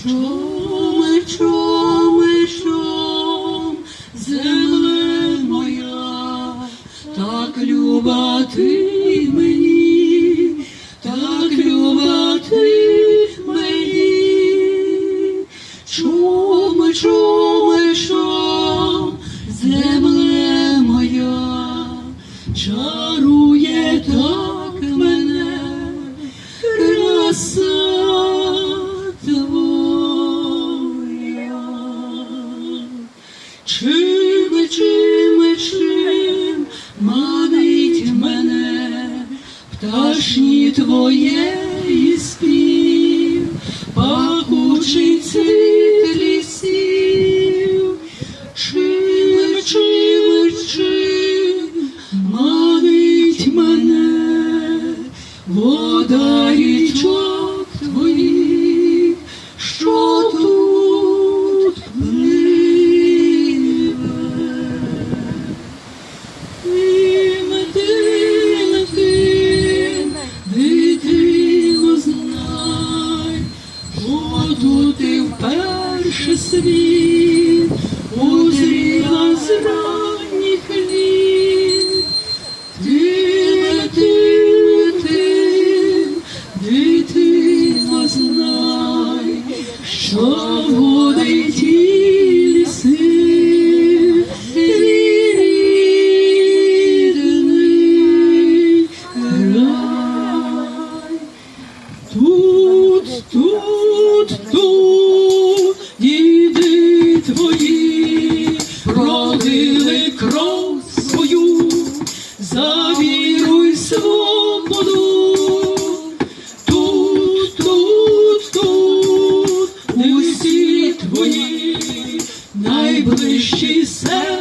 Чоми, чоми, чом, земле моя, так люба мені, так люба мені. Чоми, чоми, чом, земле моя, чарує так мене краса Чим, чим, чим манить мене пташні твоєї спів, пахучий цвіт лісів. Чим, чим, чим манить мене? Вода річок твоїх, світ узріла з ранніх літ. Дим, дим, дим, дитино, знай, що буде ті ліси, твій рідний край. Тут, тут, тут За віру й. Тут, тут, тут усі твої найближчі серця.